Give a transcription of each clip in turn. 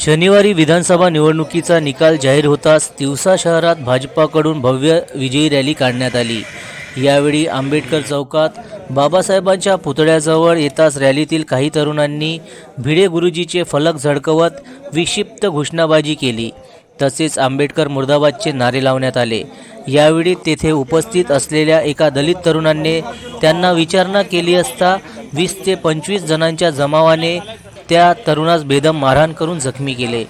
शनिवारी विधानसभा निवडणुकीचा निकाल जाहीर होताच तिवसा शहरात भाजपाकडून भव्य विजयी रॅली काढण्यात आली. यावेळी आंबेडकर चौकात बाबासाहेबांच्या पुतळ्याजवळ येताच रॅलीतील काही तरुणांनी भिडे गुरुजीचे फलक झळकवत विक्षिप्त घोषणाबाजी केली. तसेच आंबेडकर मुर्दाबादचे नारे लावण्यात आले. यावेळी तेथे उपस्थित असलेल्या एका दलित तरुणाने त्यांना विचारणा केली असता वीस ते पंचवीस जणांच्या जमावाने त्या तरुणास बेदम मारहाण करून जखमी केले.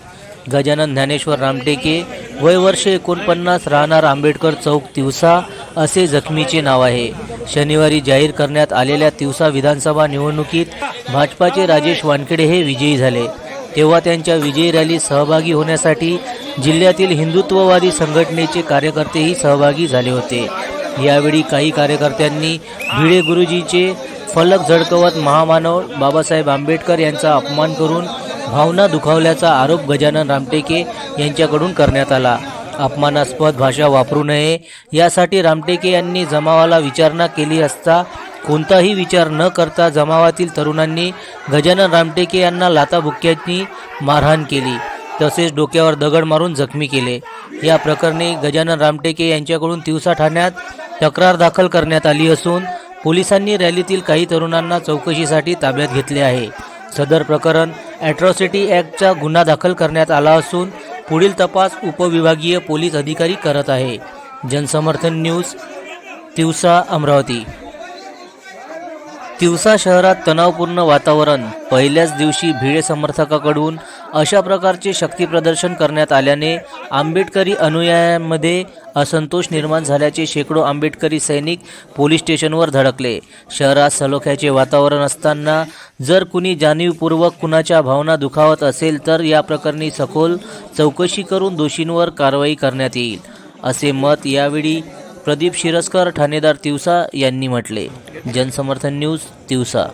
गजानन ज्ञानेश्वर रामटेके वय वर्ष एकोणपन्नास राहणार आंबेडकर चौक तिवसा असे जखमीचे नाव आहे. शनिवारी जाहीर करण्यात आलेल्या तिवसा विधानसभा निवडणुकीत भाजपाचे राजेश वानखेडे हे विजयी झाले. तेव्हा त्यांच्या विजयी रॅलीत सहभागी होण्यासाठी जिल्ह्यातील हिंदुत्ववादी संघटनेचे कार्यकर्तेही सहभागी झाले होते. यावेळी काही कार्यकर्त्यांनी भिडे गुरुजीचे फलक झळकवत महामानव बाबासाहेब आंबेडकर यांचा अपमान करून भावना दुखावल्याचा आरोप गजानन रामटेके यांच्याकडून करण्यात आला. अपमानास्पद भाषा वापरू नये यासाठी रामटेके यांनी जमावाला विचारणा केली असता कोणताही विचार न करता जमावातील तरुणांनी गजानन रामटेके यांना लाताबुक्क्यांनी मारहाण केली तसेच डोक्यावर दगड मारून जखमी केले. या प्रकरणी गजानन रामटेके यांच्याकडून तिवसा ठाण्यात तक्रार दाखल करण्यात आली असून पोलिसांनी रॅलीतील काही तरुणांना चौकशीसाठी ताब्यात घेतले आहे. सदर प्रकरण ॲट्रॉसिटी ॲक्टचा गुन्हा दाखल करण्यात आला असून पुढील तपास उपविभागीय पोलीस अधिकारी करत आहे. जनसमर्थन न्यूज तिवसा अमरावती. तिवसा शहरात तणावपूर्ण वातावरण पहिल्याच दिवशी भिडे समर्थकाकडून अशा प्रकारचे शक्तीप्रदर्शन करण्यात आल्याने आंबेडकरी अनुयायांमध्ये असंतोष निर्माण झाल्याचे शेकडो आंबेडकरी सैनिक पोलीस स्टेशनवर धडकले. शहरात सलोख्याचे वातावरण असताना जर कुणी जाणीवपूर्वक कुणाच्या भावना दुखावत असेल तर या प्रकरणी सखोल चौकशी करून दोषींवर कारवाई करण्यात येईल. असे मत यावेळी प्रदीप शिरस्कर ठाणेदार तिवसा यांनी म्हटले. जनसमर्थन न्यूज तिवसा.